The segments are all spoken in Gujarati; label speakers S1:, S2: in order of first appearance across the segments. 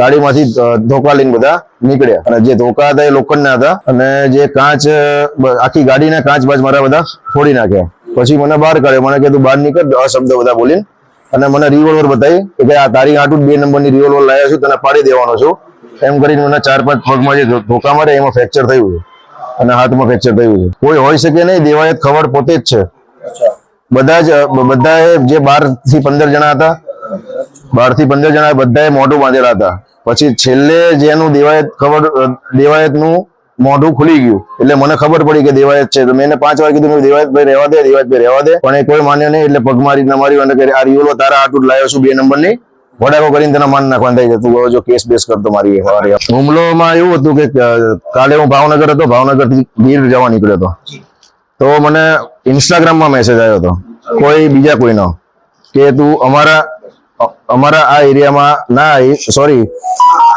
S1: ગાડીમાંથી ધોકા લઈને બધા નીકળ્યા. અને જે ધોકા હતા એ લોખંડના હતા. અને જે કાચ આખી ગાડીના કાચ બાજ મારા બધા ફોડી નાખ્યા. પછી મને બહાર કાઢ્યો. મને કીધું બહાર નીકળ. શબ્દ બધા બોલીને. અને મને રિવોલ્વર બતાવી કે ભાઈ આ તારી આટું બે નંબરની રિવોલ્વર લાવ્યા છું તને પાડી દેવાનો છું. એમ કરીને મને ચાર પાંચ પગમાં જે ધોકા મારે એમાં ફ્રેક્ચર થયું છે. અને હાથમાં ફ્રેક્ચર થયું છે. કોઈ હોઈ શકે નહીં દેવાયત ખબર પોતે જ છે. બધા જ બધા જે બારથી પંદર જણા હતા બારથી પંદર જણા બધાએ મોઢું બાંધેલા હતા. પછી છેલ્લે જેનું દેવાયત ખબર દેવાયતનું મોઢું ખુલી ગયું. એટલે મને ખબર પડી કે દેવાયત છે. તો મેં એને પાંચ વાર કીધું મેં દેવાયત ભાઈ રહેવા દે દેવાયત ભાઈ રહેવા દે. પણ એ કોઈ માન્યો નહીં, એટલે પગ મારી મારી અને આ રિયોલો તારા આટલું લાવ્યો છું, બે નંબરની વડાકો કરીને તેના માન નાખવાનું થઈ જતું. જો કેસ બેસ કરતો મારી હુમલોમાં એવું હતું કે કાલે હું ભાવનગર હતો ભાવનગરથી ગીર જવા નીકળ્યો હતો. તો મને ઇન્સ્ટાગ્રામમાં મેસેજ આવ્યો હતો. કોઈ બીજા કોઈનો કે, તું અમારા અમારા આ એરિયામાં, ના સોરી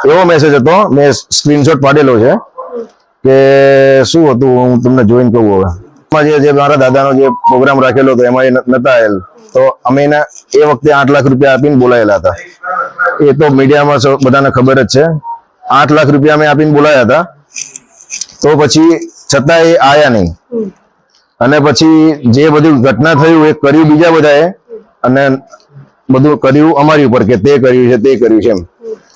S1: એવો મેસેજ હતો, મેં સ્ક્રીનશોટ પાડેલો છે કે શું હતું, હું તમને જોઈન કહું હવે. જે મારા દાદાનો જે પ્રોગ્રામ રાખેલો હતો, એમાં એ નતા આવેલ. તો અમે એને એ વખતે આઠ લાખ રૂપિયા આપીને બોલાયેલા હતા. એ તો મીડિયામાં બધાને ખબર જ છે. આઠ લાખ રૂપિયા અમે આપીને બોલાયા હતા. તો પછી છતાં એ આયા નહીં. અને પછી જે બધી ઘટના થયું એ કર્યું બીજા બધાએ. અને બધું કર્યું અમારી ઉપર કે તે કર્યું છે, તે કર્યું છે એમ.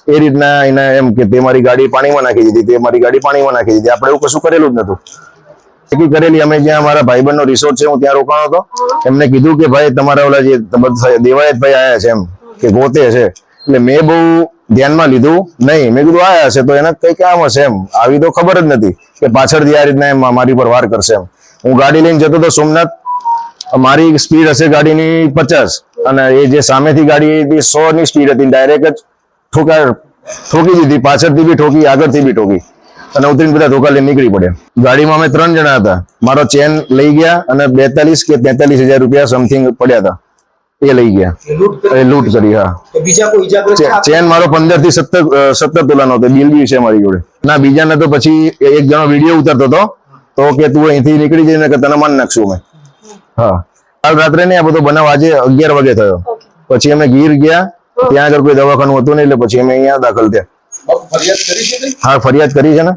S1: એ રીતના એને એમ કે તે મારી ગાડી પાણીમાં નાખી દીધી, તે મારી ગાડી પાણીમાં નાખી દીધી. આપણે એવું કશું કરેલું જ નતું નક્કી કરેલી અમે જ્યાં મારા ભાઈબંધનો રિસોર્ટ છે, હું ત્યાં રોકાણો હતો. એમને કીધું કે ભાઈ તમારા ઓલા જે દેવાયત ભાઈ આયા છે એમ, કે ગોતે છે. એટલે મેં બહુ ધ્યાનમાં લીધું નહીં. મેં કીધું, આયા હશે તો એને કઈ કામ હશે એમ. આવી તો ખબર જ નથી કે પાછળથી આ રીતના એમ મારી પર વાર કરશે એમ. હું ગાડી લઈને જતો હતો સોમનાથ, મારી સ્પીડ હશે ગાડીની પચાસ. અને એ જે સામેથી ગાડી હતી સો ની સ્પીડ હતી ડાયરેક્ટ જ ઠોકા ઠોકી દીધી પાછળથી બી ઠોકી આગળથી બી ઠોકી. અને ઉતરીને બધા ધોકા લઈને નીકળી પડ્યા. ગાડીમાં અમે ત્રણ જણા હતા. મારો ચેન લઈ ગયા અને બેતાલીસ કે તેતાલીસ હજાર રૂપિયા સમથિંગ પડ્યા હતા. એ લઈ ગયા. એ લૂંટ કરી. હા.
S2: બીજા કોઈ ઇજાગ્રસ્ત
S1: ચેન મારો પંદરથી સત્તર અ, સત્તર તોલાનો હતો બિલ બી છે મારી જોડે. ના બીજાને તો પછી એક જણો વીડિયો ઉતારતો હતો તો કે તું અહીંથી નીકળી જઈને કે તને માન નાખશું મેં. હા. કાલ રાત્રે ને આ બધો બનાવ આજે અગિયાર વાગે થયો. પછી અમે ગીર ગયા ત્યાં આગળ કોઈ દવાખાનું હતું નહીં એટલે પછી અમે અહીંયા દાખલ થયા.
S2: બાપુ ફરિયાદ કરી છે કઈ?
S1: હા ફરિયાદ કરી છે ને.